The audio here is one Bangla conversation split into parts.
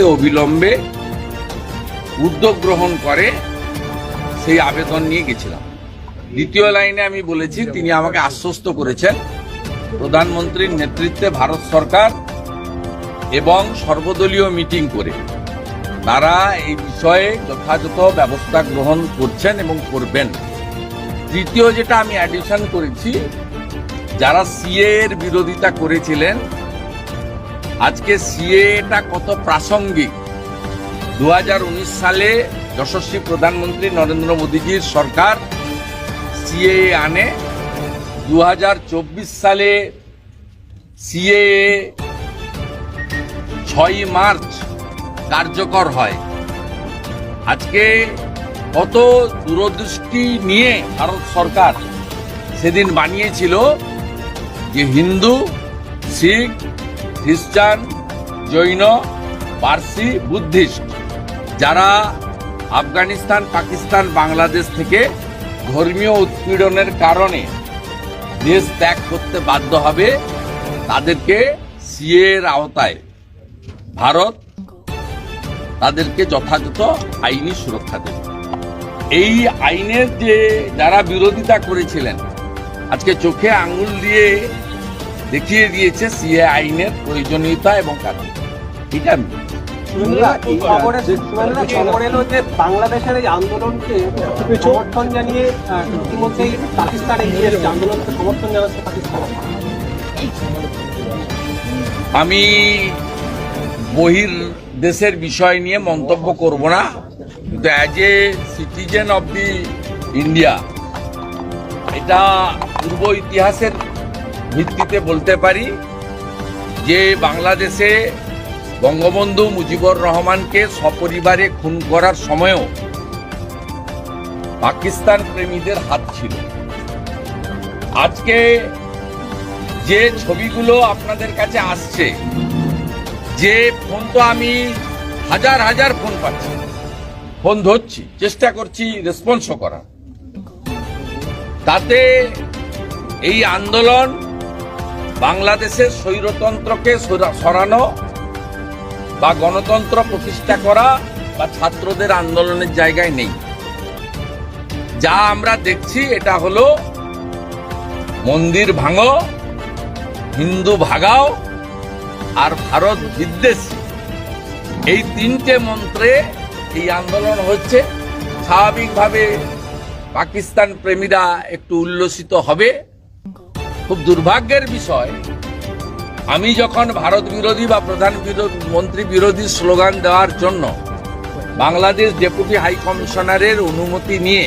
যাতে অবিলম্বে উদ্যোগ গ্রহণ করে সেই আবেদন নিয়ে গেছিলাম। দ্বিতীয় লাইনে আমি বলেছি, তিনি আমাকে আশ্বস্ত করেছেন, প্রধানমন্ত্রীর নেতৃত্বে ভারত সরকার এবং সর্বদলীয় মিটিং করে তারা এই বিষয়ে যথাযথ ব্যবস্থা গ্রহণ করছেন এবং করবেন। তৃতীয় যেটা আমি অ্যাডিশন করেছি, যারা সিএ এর বিরোধিতা করেছিলেন আজকে সিএটা কত প্রাসঙ্গিক? দু হাজার উনিশ সালে যশস্বী প্রধানমন্ত্রী নরেন্দ্র মোদীজির সরকার সিএ আনে। দু হাজার চব্বিশ সালে সিএ ছয়ই মার্চ কার্যকর হয়। আজকে কত দূরদৃষ্টি নিয়ে ভারত সরকার সেদিন বানিয়েছিল যে হিন্দু, শিখ খ্রিস্টান জৈন, পার্সি, বুদ্ধিস্ট, যারা আফগানিস্তান, পাকিস্তান, বাংলাদেশ থেকে ধর্মীয় উৎপীড়নের কারণে দেশ ত্যাগ করতে বাধ্য হবে, তাদেরকে সিএ এর আওতায় ভারত তাদেরকে যথাযথ আইনি সুরক্ষা দেবে। এই আইনের যে যারা বিরোধিতা করেছিলেন, আজকে চোখে আঙুল দিয়ে দেখিয়ে দিয়েছে সিএ আইনের প্রয়োজনীয়তা এবং কাজ এলো যে বাংলাদেশের এই আন্দোলনকে সমর্থন জানিয়ে আহ, ইতিমধ্যেই পাকিস্তান এগিয়ে আন্দোলনকে সমর্থন জানাচ্ছে পাকিস্তান। আমি বহির দেশের বিষয় নিয়ে মন্তব্য করব না কিন্তু as a citizen of the India এটা পূর্ব ইতিহাসের ভিত্তিতে বলতে পারি যে বাংলাদেশে বঙ্গবন্ধু মুজিবুর রহমানকে সপরিবারে খুন করার সময়ও পাকিস্তান প্রেমীদের হাত ছিল। আজকে যে ছবিগুলো আপনাদের কাছে আসছে, যে ফোন তো আমি হাজার হাজার ফোন পাচ্ছি। ফোন ধরছি, চেষ্টা করছি রেসপন্সও করার। তাতে এই আন্দোলন বাংলাদেশের স্বৈরতন্ত্রকে সরা- সরানো বা গণতন্ত্র প্রতিষ্ঠা করা বা ছাত্রদের আন্দোলনের জায়গায় নেই। যা আমরা দেখছি এটা হলো মন্দির ভাঙো, হিন্দু ভাগাও আর ভারত বিদ্বেষ। এই তিনটে মন্ত্রে এই আন্দোলন হচ্ছে। স্বাভাবিকভাবে পাকিস্তান প্রেমীরা একটু উল্লসিত হবে। খুব দুর্ভাগ্যের বিষয়, আমি যখন ভারত বিরোধী বা প্রধান মন্ত্রী বিরোধী স্লোগান দেওয়ার জন্য বাংলাদেশ ডেপুটি হাই কমিশনারের অনুমতি নিয়ে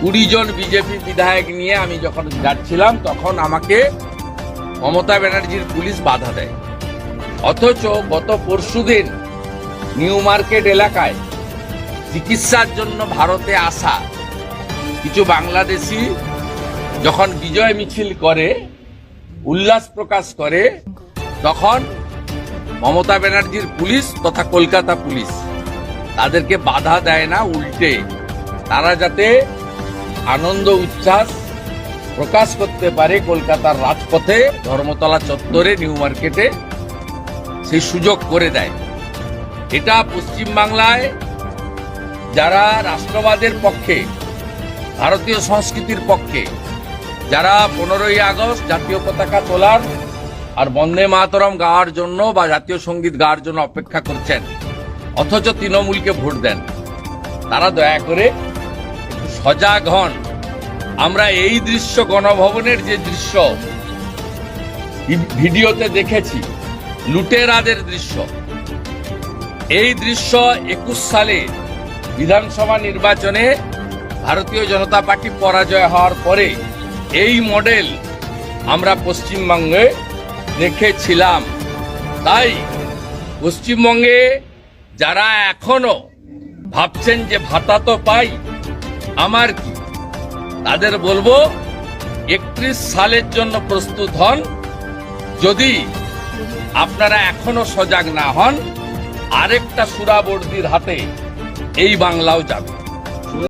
কুড়ি জন বিজেপি বিধায়ক নিয়ে আমি যখন যাচ্ছিলাম, তখন আমাকে মমতা ব্যানার্জির পুলিশ বাধা দেয়। অথচ গত পরশুদিন নিউ মার্কেট এলাকায় চিকিৎসার জন্য ভারতে আসা কিছু বাংলাদেশি যখন বিজয় মিছিল করে, উল্লাস প্রকাশ করে, তখন মমতা ব্যানার্জির পুলিশ তথা কলকাতা পুলিশ তাদেরকে বাধা দেয় না, উল্টে। তারা যাতে আনন্দ, উচ্ছ্বাস প্রকাশ করতে পারে কলকাতার রাজপথে, ধর্মতলা চত্বরে, নিউ মার্কেটে, সেই সুযোগ করে দেয়। এটা পশ্চিমবাংলায় যারা রাষ্ট্রবাদের পক্ষে, ভারতীয় সংস্কৃতির পক্ষে যারা পনেরোই আগস্ট জাতীয় পতাকা তোলার আর বন্দে মাতরম গাওয়ার জন্য বা জাতীয় সংগীত গাওয়ার জন্য অপেক্ষা করছেন, অথচ তৃণমূলকে ভোট দেন, তারা দয়া করে সজাগ হন। আমরা এই দৃশ্য, গণভবনের যে দৃশ্য ভিডিওতে দেখেছি, লুটেরাদের দৃশ্য। এই দৃশ্য একুশ সালে বিধানসভা নির্বাচনে ভারতীয় জনতা পার্টি পরাজয় হওয়ার পরে এই মডেল আমরা পশ্চিমবঙ্গে দেখেছিলাম। তাই পশ্চিমবঙ্গে যারা এখনও ভাবছেন যে ভাতা তো পাই, আমার কি? তাদের বলব, একত্রিশ সালের জন্য প্রস্তুত হন। যদি আপনারা এখনও সজাগ না হন, আরেকটা সুরাবর্দির হাতে এই বাংলাও যাবে।